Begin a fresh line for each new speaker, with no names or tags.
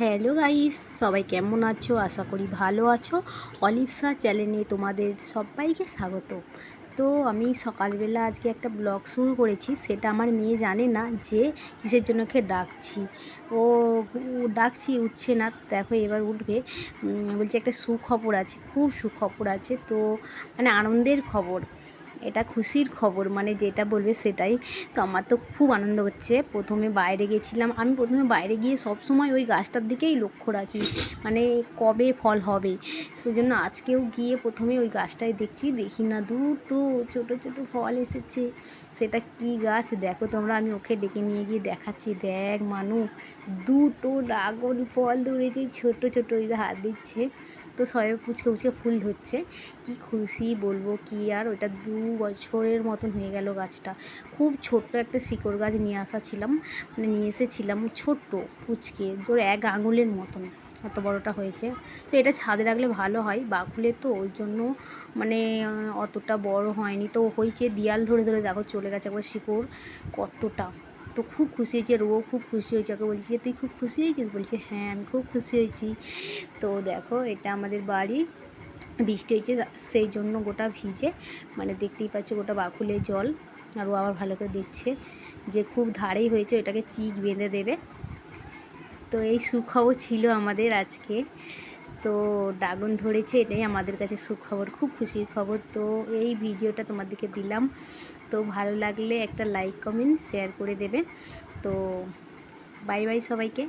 Hello guys, সবাই কেমন আছো? আশা করি ভালো আছো। অলিপসা চ্যানেলে তোমাদের সবাইকে স্বাগত। তো আমি সকালবেলা আজকে একটা ব্লগ শুরু করেছি, সেটা আমার মেয়ে জানে না যে কিসের জন্য ওকে ডাকছি। ও ডাকছি, উঠছে না, দেখো এবার উঠবে। বলছে একটা সুখবর আছে, খুব সুখবর আছে। তো মানে আনন্দের খবর। এটা খুশির খবর মানে যেটা বলবে সেটাই। তো আমার তো খুব আনন্দ হচ্ছে। প্রথমে বাইরে গেছিলাম। আমি প্রথমে বাইরে গিয়ে সব সময় ওই গাছটার দিকেই লক্ষ্য রাখি মানে কবে ফল হবে। সেজন্য আজকেও গিয়ে প্রথমে ওই গাছটাই দেখছি, দেখি না দুটো ছোট ছোট ফল এসেছে। সেটা কি গাছ? দেখো তোমরা, আমি ওকে ডেকে নিয়ে গিয়ে দেখাচ্ছি। দেখ মানু, দুটো ড্রাগন ফল ধরেছে, ছোট ছোট ওই হাত দিচ্ছে। তো সবাই পুচকে পুচকে ফুল ধরছে। কি খুশি বলব, কি আর ওটা দু বছরের মতন হয়ে গেল গাছটা। খুব ছোট্ট একটা শিকড় গাছ নিয়ে আসা ছিলাম মানে নিয়ে এসেছিলাম ছোট্ট পুচকে জোর এক আঙুলের মতন এত বড়টা হয়েছে। তো এটা ছাদে রাখলে ভালো হয় বাকুলে তো ওই জন্য মানে অতটা বড় হয়নি। তো হয়েছে দিয়াল ধরে ধরে দেখো চলে গেছে একবার শিকড় কতটা। তো খুব খুশি হয়েছে রো খুব খুশি হয়েছে, ওকে বলছি তুই খুব খুশি হয়েছিস? বলছে হ্যাঁ আমি খুব খুশি হয়েছি। তো দেখো, এটা আমাদের বাড়ি। বৃষ্টি হয়েছে, সেই জন্য গোটা ভিজে মানে দেখতেই পাচ্ছ গোটা বাকুলে জল, আর ও আবার ভালো করে দেখছে যে খুব ধারেই হয়েছে এটাকে চিক বেঁধে দেবে। তো এই সুখবর ছিল আমাদের আজকে। তো ড্রাগন ধরেছে, এটাই আমাদের কাছে সুখবর, খুব খুশির খবর। তো এই ভিডিওটা তোমাদেরকে দিলাম। তো ভালো লাগলে একটা লাইক কমেন্ট শেয়ার করে দেবে। তো বাই বাই সবাইকে।